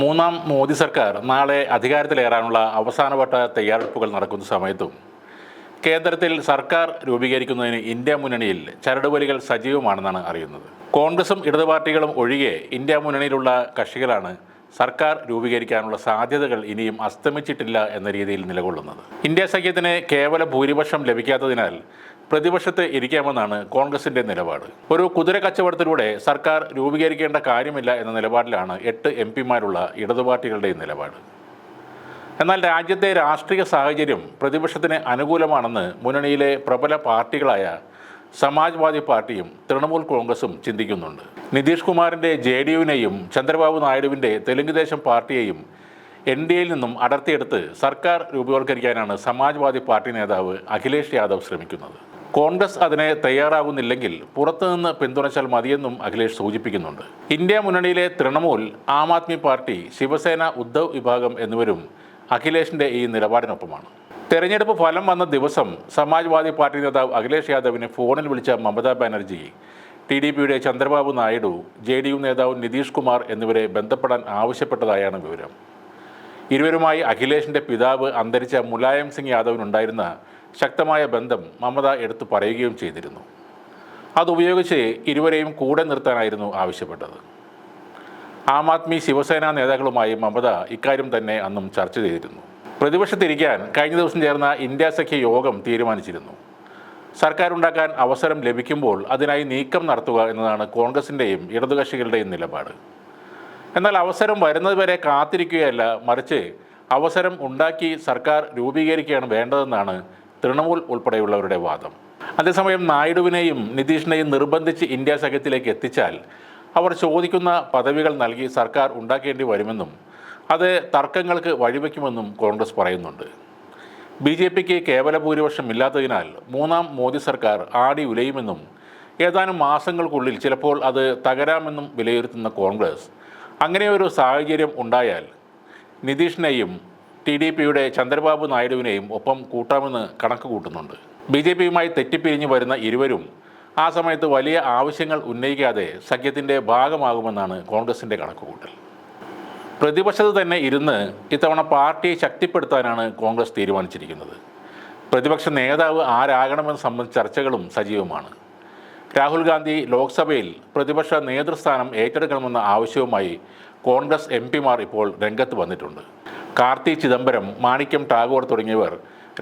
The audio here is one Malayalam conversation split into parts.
മൂന്നാം മോദി സർക്കാർ നാളെ അധികാരത്തിലേറാനുള്ള അവസാനവട്ട തയ്യാറെടുപ്പുകൾ നടക്കുന്ന സമയത്തും കേന്ദ്രത്തിൽ സർക്കാർ രൂപീകരിക്കുന്നതിന് ഇന്ത്യ മുന്നണിയിൽ ചരടുവലികൾ സജീവമാണെന്നാണ് അറിയുന്നത്. കോൺഗ്രസും ഇടതു പാർട്ടികളും ഒഴികെ ഇന്ത്യ മുന്നണിയിലുള്ള കക്ഷികളാണ് സർക്കാർ രൂപീകരിക്കാനുള്ള സാധ്യതകൾ ഇനിയും അസ്തമിച്ചിട്ടില്ല എന്ന രീതിയിൽ നിലകൊള്ളുന്നത്. ഇന്ത്യ സഖ്യത്തിന് കേവല ഭൂരിപക്ഷം ലഭിക്കാത്തതിനാൽ പ്രതിപക്ഷത്ത് ഇരിക്കാമെന്നാണ് കോൺഗ്രസിന്റെ നിലപാട്. ഒരു കുതിര കച്ചവടത്തിലൂടെ സർക്കാർ രൂപീകരിക്കേണ്ട കാര്യമില്ല എന്ന നിലപാടിലാണ് എട്ട് എം പിമാരുള്ള ഇടതുപാർട്ടികളുടെയും നിലപാട്. എന്നാൽ രാജ്യത്തെ രാഷ്ട്രീയ സാഹചര്യം പ്രതിപക്ഷത്തിന് അനുകൂലമാണെന്ന് മുന്നണിയിലെ പ്രബല പാർട്ടികളായ സമാജ്വാദി പാർട്ടിയും തൃണമൂൽ കോൺഗ്രസും ചിന്തിക്കുന്നുണ്ട്. നിതീഷ് കുമാറിന്റെ ജെ ഡി യുവിനെയും ചന്ദ്രബാബു നായിഡുവിന്റെ തെലുങ്ക് ദേശം പാർട്ടിയെയും എൻ ഡി എയിൽ നിന്നും അടർത്തിയെടുത്ത് സർക്കാർ രൂപവത്കരിക്കാനാണ് സമാജ്വാദി പാർട്ടി നേതാവ് അഖിലേഷ് യാദവ് ശ്രമിക്കുന്നത്. കോൺഗ്രസ് അതിനെ തയ്യാറാകുന്നില്ലെങ്കിൽ പുറത്തുനിന്ന് പിന്തുണച്ചാൽ മതിയെന്നും അഖിലേഷ് സൂചിപ്പിക്കുന്നുണ്ട്. ഇന്ത്യ മുന്നണിയിലെ തൃണമൂൽ ആം ആദ്മി പാർട്ടി ശിവസേന ഉദ്ധവ് വിഭാഗം എന്നിവരും അഖിലേഷിന്റെ ഈ നിലപാടിനൊപ്പമാണ്. തെരഞ്ഞെടുപ്പ് ഫലം വന്ന ദിവസം സമാജ്വാദി പാർട്ടി നേതാവ് അഖിലേഷ് യാദവിനെ ഫോണിൽ വിളിച്ച മമതാ ബാനർജി ടി ഡി പിയുടെ Chandrababu Naidu J D U നേതാവ് നിതീഷ് കുമാർ എന്നിവരെ ബന്ധപ്പെടാൻ ആവശ്യപ്പെട്ടതായാണ് വിവരം. ഇരുവരുമായി അഖിലേഷിന്റെ പിതാവ് അന്തരിച്ച മുലായം സിംഗ് യാദവിനുണ്ടായിരുന്ന ശക്തമായ ബന്ധം മമത എടുത്തു പറയുകയും ചെയ്തിരുന്നു. അതുപയോഗിച്ച് ഇരുവരെയും കൂടെ നിർത്താനായിരുന്നു ആവശ്യപ്പെട്ടത്. ആം ആദ്മി ശിവസേന നേതാക്കളുമായി മമത ഇക്കാര്യം തന്നെ അന്നും ചർച്ച ചെയ്തിരുന്നു. പ്രതിപക്ഷത്തിരിക്കാൻ കഴിഞ്ഞ ദിവസം ചേർന്ന ഇന്ത്യ സഖ്യ യോഗം തീരുമാനിച്ചിരുന്നു. സർക്കാരുണ്ടാക്കാൻ അവസരം ലഭിക്കുമ്പോൾ അതിനായി നീക്കം നടത്തുക എന്നതാണ് കോൺഗ്രസിന്റെയും ഇടതുകക്ഷികളുടെയും നിലപാട്. എന്നാൽ അവസരം വരുന്നതുവരെ കാത്തിരിക്കുകയല്ല മറിച്ച് അവസരം ഉണ്ടാക്കി സർക്കാർ രൂപീകരിക്കുകയാണ് വേണ്ടതെന്നാണ് തൃണമൂൽ ഉൾപ്പെടെയുള്ളവരുടെ വാദം. അതേസമയം നായിഡുവിനെയും നിതീഷിനെയും നിർബന്ധിച്ച് ഇന്ത്യ സഖ്യത്തിലേക്ക് എത്തിച്ചാൽ അവർ ചോദിക്കുന്ന പദവികൾ നൽകി സർക്കാർ ഉണ്ടാക്കേണ്ടി വരുമെന്നും അത് തർക്കങ്ങൾക്ക് വഴിവെക്കുമെന്നും കോൺഗ്രസ് പറയുന്നുണ്ട്. ബി ജെ പിക്ക് കേവല ഭൂരിപക്ഷം ഇല്ലാത്തതിനാൽ മൂന്നാം മോദി സർക്കാർ ആടി ഉലയുമെന്നും ഏതാനും മാസങ്ങൾക്കുള്ളിൽ ചിലപ്പോൾ അത് തകരാമെന്നും വിലയിരുത്തുന്ന കോൺഗ്രസ് അങ്ങനെയൊരു സാഹചര്യം ഉണ്ടായാൽ നിതീഷിനെയും ടി ഡി പിയുടെ ചന്ദ്രബാബു നായിഡുവിനെയും ഒപ്പം കൂട്ടാമെന്ന് കണക്ക് കൂട്ടുന്നുണ്ട്. ബി ജെ പിയുമായി തെറ്റിപ്പിരിഞ്ഞു വരുന്ന ഇരുവരും ആ സമയത്ത് വലിയ ആവശ്യങ്ങൾ ഉന്നയിക്കാതെ സഖ്യത്തിന്റെ ഭാഗമാകുമെന്നാണ് കോൺഗ്രസിന്റെ കണക്കുകൂട്ടൽ. പ്രതിപക്ഷത്ത് തന്നെ ഇരുന്ന് ഇത്തവണ പാർട്ടിയെ ശക്തിപ്പെടുത്താനാണ് കോൺഗ്രസ് തീരുമാനിച്ചിരിക്കുന്നത്. പ്രതിപക്ഷ നേതാവ് ആരാകണമെന്ന് സംബന്ധിച്ച ചർച്ചകളും സജീവമാണ്. രാഹുൽ ഗാന്ധി ലോക്സഭയിൽ പ്രതിപക്ഷ നേതൃസ്ഥാനം ഏറ്റെടുക്കണമെന്ന ആവശ്യവുമായി കോൺഗ്രസ് എം പിമാർ ഇപ്പോൾ രംഗത്ത് വന്നിട്ടുണ്ട്. കാർത്തി ചിദംബരം മാണിക്യം ടാഗോർ തുടങ്ങിയവർ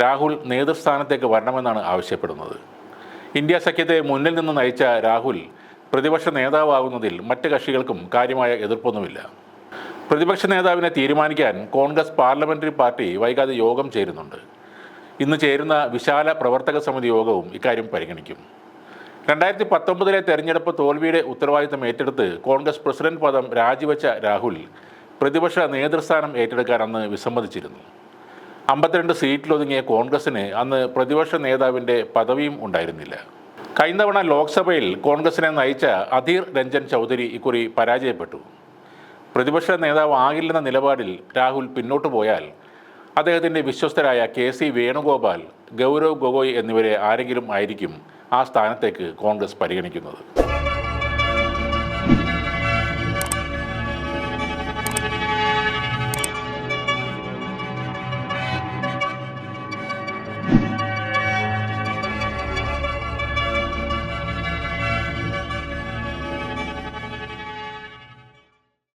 രാഹുൽ നേതൃസ്ഥാനത്തേക്ക് വരണമെന്നാണ് ആവശ്യപ്പെടുന്നത്. ഇന്ത്യ സഖ്യത്തെ മുന്നിൽ നിന്ന് നയിച്ച രാഹുൽ പ്രതിപക്ഷ നേതാവാകുന്നതിൽ മറ്റ് കക്ഷികൾക്കും കാര്യമായ എതിർപ്പൊന്നുമില്ല. പ്രതിപക്ഷ നേതാവിനെ തീരുമാനിക്കാൻ കോൺഗ്രസ് പാർലമെന്ററി പാർട്ടി വൈകാതെ യോഗം ചേരുന്നുണ്ട്. ഇന്ന് ചേരുന്ന വിശാല പ്രവർത്തക സമിതി യോഗവും ഇക്കാര്യം പരിഗണിക്കും. രണ്ടായിരത്തി പത്തൊമ്പതിലെ തെരഞ്ഞെടുപ്പ് തോൽവിയുടെ ഉത്തരവാദിത്തം ഏറ്റെടുത്ത് കോൺഗ്രസ് പ്രസിഡന്റ് പദം രാജിവെച്ച രാഹുൽ പ്രതിപക്ഷ നേതൃസ്ഥാനം ഏറ്റെടുക്കാൻ അന്ന് വിസമ്മതിച്ചിരുന്നു. അമ്പത്തിരണ്ട് സീറ്റിലൊതുങ്ങിയ കോൺഗ്രസിന് അന്ന് പ്രതിപക്ഷ നേതാവിന്റെ പദവിയും ഉണ്ടായിരുന്നില്ല. കഴിഞ്ഞ തവണ ലോക്സഭയിൽ കോൺഗ്രസിനെ നയിച്ച അധീർ രഞ്ജൻ ചൗധരി ഇക്കുറി പരാജയപ്പെട്ടു. പ്രതിപക്ഷ നേതാവ് ആകില്ലെന്ന നിലപാടിൽ രാഹുൽ പിന്നോട്ടു പോയാൽ അദ്ദേഹത്തിന്റെ വിശ്വസ്തരായ കെ സി വേണുഗോപാൽ ഗൗരവ് ഗൊഗോയ് എന്നിവരെ ആരെങ്കിലും ആയിരിക്കും ആ സ്ഥാനത്തേക്ക് കോൺഗ്രസ് പരിഗണിക്കുന്നത്.